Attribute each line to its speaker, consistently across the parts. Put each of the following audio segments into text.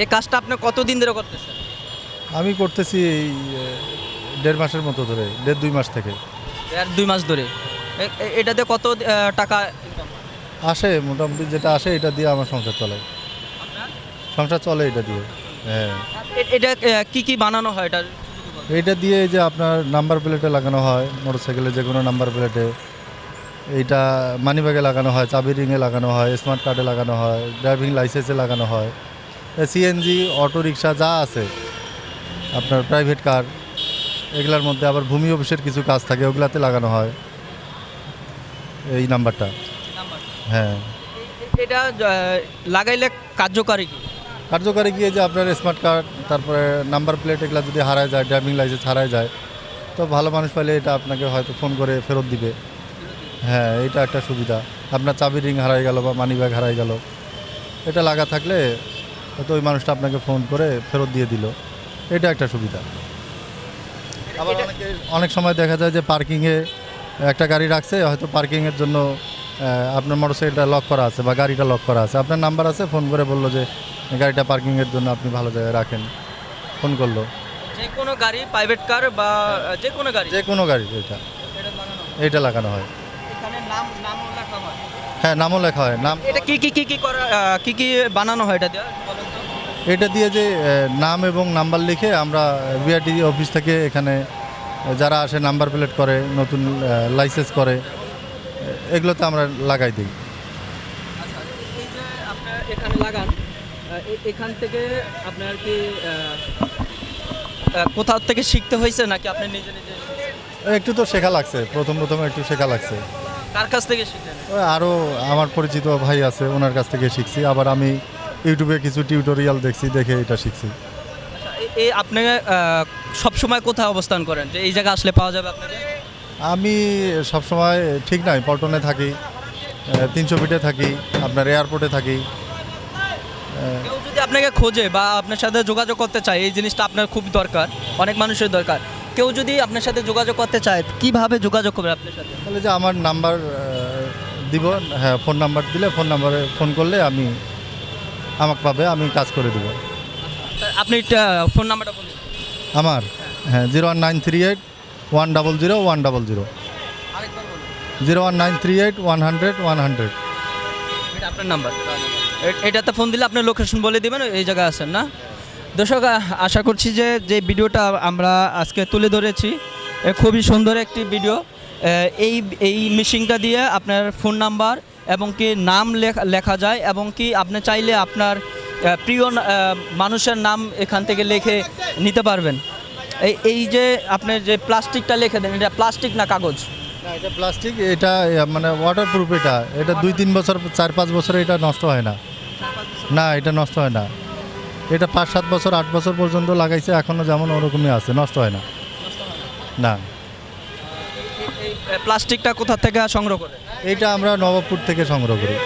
Speaker 1: এই কাজটা আপনি কতদিন ধরে করতেছেন?
Speaker 2: আমি করতেছি এই দেড় মাসের মতো ধরে দেড় দুই মাস থেকে।
Speaker 1: আর দুই মাস ধরে। এ- এ- এটাতে কত আহ, টাকা হয়?
Speaker 2: আসে মোটামুটি যেটা আসে এটা দিয়ে আমার সংসার চলে। সংসার চলে এটা দিয়ে হ্যাঁ।
Speaker 1: এ- এটা আহ, কি কি বানানো হয় এটা?
Speaker 2: এইটা দিয়ে এই যে আপনার নাম্বার প্লেটে লাগানো হয় মোটর মোটরসাইকেলে যে কোনো নাম্বার প্লেটে। এইটা মানিব্যাগে লাগানো হয় চাবি রিংয়ে লাগানো হয় স্মার্ট কার্ডে লাগানো হয় ড্রাইভিং লাইসেন্সে লাগানো হয়। সিএনজি অটো রিক্সা যা আছে আপনার প্রাইভেট কার এগুলার মধ্যে আবার ভূমি অফিসের কিছু কাজ থাকে ওগুলাতে লাগানো হয়। এই নাম্বারটা। হ্যাঁ।
Speaker 1: এটা লাগাইলে কার্যকারী কি?
Speaker 2: কার্যকারী গিয়ে যে আপনার স্মার্ট কার্ড তারপরে নাম্বার প্লেট এগুলো যদি হারায় যায় ড্রাইভিং লাইসেন্স হারায় যায় তো ভালো মানুষ পাইলে এটা আপনাকে হয়তো ফোন করে ফেরত দিবে। হ্যাঁ এটা একটা সুবিধা। আপনার চাবি রিং হারাই গেল বা মানি ব্যাগ হারাই গেল। এটা লাগা থাকলে হয়তো ওই মানুষটা আপনাকে ফোন করে ফেরত দিয়ে দিল। এটা একটা সুবিধা। আবার অনেকে অনেক সময় দেখা যায় যে পার্কিংয়ে একটা গাড়ি রাখছে হয়তো পার্কিংয়ের জন্য আপনার মোটরসাইকেলটা লক করা আছে বা গাড়িটা লক করা আছে। আপনার নাম্বার আছে ফোন করে বলল যে গাড়িটা পার্কিংয়ের জন্য আপনি ভালো জায়গায় রাখেন। ফোন করল।
Speaker 1: যে কোনো গাড়ি প্রাইভেট কার বা যে কোনো গাড়ি?
Speaker 2: যে কোনো গাড়ি এটা।
Speaker 1: এটা
Speaker 2: এইটা লাগানো হয়
Speaker 1: এখানে নাম নামও লেখা হয়
Speaker 2: নামও লেখা হয়। নাম
Speaker 1: এটা কি কি কি কি করা কি কি বানানো হয় এটা দিয়ে? বলেন তো
Speaker 2: এটা দিয়ে যে নাম এবং নাম্বার লিখে আমরা বিআরটি অফিস থেকে এখানে যারা আসে নাম্বার প্লেট করে নতুন লাইসেন্স করে এগুলোতে আমরা লাগাই দিই।
Speaker 1: আচ্ছা এই যে আপনার এখানে লাগান আহ, এ- এখান থেকে আপনার কি আহ, আহ, কোথাও থেকে শিখতে হয়েছে নাকি আপনি নিজে নিজে শিখছেন?
Speaker 2: একটু তো শেখা লাগছে প্রথম প্রথম একটু শেখা লাগছে।
Speaker 1: কার কাছ থেকে শিখলেন?
Speaker 2: আরও আমার পরিচিত ভাই আছে ওনার কাছ থেকে শিখছি। আবার আমি ইউটিউবে কিছু টিউটোরিয়াল দেখছি দেখে এটা শিখছি।
Speaker 1: আচ্ছা এই আপনি সব সময় কোথায় অবস্থান করেন? যে এই জায়গা আসলে পাওয়া যাবে আপনাকে?
Speaker 2: আমি সবসময় ঠিক নাই পল্টনে থাকি তিনশো ফিটে থাকি আপনার এয়ারপোর্টে থাকি।
Speaker 1: কেউ যদি আপনাকে খোঁজে বা আপনার সাথে যোগাযোগ করতে চায় এই জিনিসটা আপনার খুব দরকার অনেক মানুষের দরকার। কেউ যদি আপনার সাথে যোগাযোগ করতে চায় কীভাবে যোগাযোগ করবে আপনার সাথে?
Speaker 2: তাহলে যে আমার নাম্বার দিব হ্যাঁ ফোন নাম্বার দিলে ফোন নাম্বারে ফোন করলে আমি আমাকে পাবে আমি কাজ করে দেবো।
Speaker 1: আপনি ফোন নাম্বারটা বলুন।
Speaker 2: আমার? হ্যাঁ zero one nine three eight one double zero one double zero. Zero one nine three eight one hundred one hundred.
Speaker 1: আপনার নাম্বার। এটাতে ফোন দিলে আপনি লোকেশন বলে দিবেন এই জায়গায় আছেন না? দর্শক আশা করছি যে যে ভিডিওটা আমরা আজকে তুলে ধরেছি খুবই সুন্দর একটি ভিডিও। এই এই মেশিনটা দিয়ে আপনার ফোন নাম্বার এবং কি নাম লেখা যায় এবং কি আপনি চাইলে আপনার প্রিয় মানুষের নাম এখান থেকে লিখে নিতে পারবেন। এই এই যে আপনি যে প্লাস্টিকটা লিখে দেন, এটা প্লাস্টিক না কাগজ?
Speaker 2: এটা প্লাস্টিক, এটা মানে ওয়াটারপ্রুফ এটা। এটা দুই, তিন বছর, চার, পাঁচ বছরে এটা নষ্ট হয় না। না, এটা নষ্ট হয় না। এটা পাঁচ সাত বছর আট বছর পর্যন্ত লাগাইছে এখনও যেমন ওরকমই আছে নষ্ট হয় না। না।
Speaker 1: এই প্লাস্টিকটা কোথা থেকে সংগ্রহ করে?
Speaker 2: এইটা আমরা নবাবপুর থেকে সংগ্রহ করি।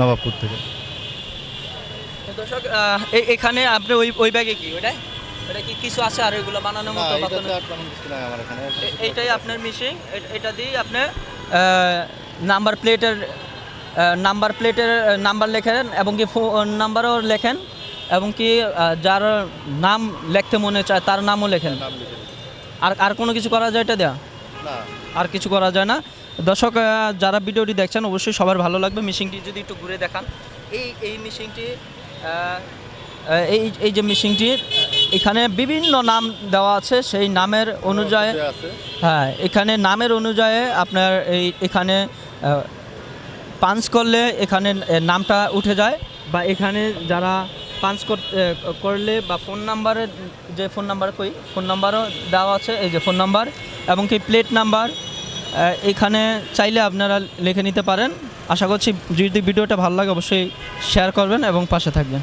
Speaker 2: নবাবপুর থেকে।
Speaker 1: দর্শক এখানে আপনি ওই ওই ব্যাগে কি? ওইটাই? এটা কি কিছু আছে আর বানানোর মতো এইটাই আপনার মিশিং এটা দিয়ে আপনি নাম্বার প্লেটের নাম্বার প্লেটের নাম্বার লেখেন এবং কি ফোন নাম্বারও লেখেন? এবং কি যার নাম লিখতে মনে চায় তার নামও লেখেন। আর আর কোনো কিছু করা যায় এটা দেয়া? আর কিছু করা যায় না? দর্শক যারা ভিডিওটি দেখছেন অবশ্যই সবার ভালো লাগবে। মিশিংটি যদি একটু ঘুরে দেখান। এই এই মিশিংটি এই এই যে মিশিংটির এখানে বিভিন্ন নাম দেওয়া আছে। সেই নামের অনুযায়ী হ্যাঁ এখানে নামের অনুযায়ী আপনার এই এখানে পাঞ্চ করলে এখানে নামটা উঠে যায়। বা এখানে যারা পাঞ্চ করলে বা ফোন নাম্বারে যে ফোন নাম্বার কই, ফোন নাম্বারও দেওয়া আছে, এই যে ফোন নাম্বার এবং কি প্লেট নাম্বার এখানে চাইলে আপনারা লিখে নিতে পারেন। আশা করছি যদি ভিডিওটা ভালো লাগে অবশ্যই শেয়ার করবেন এবং পাশে থাকবেন।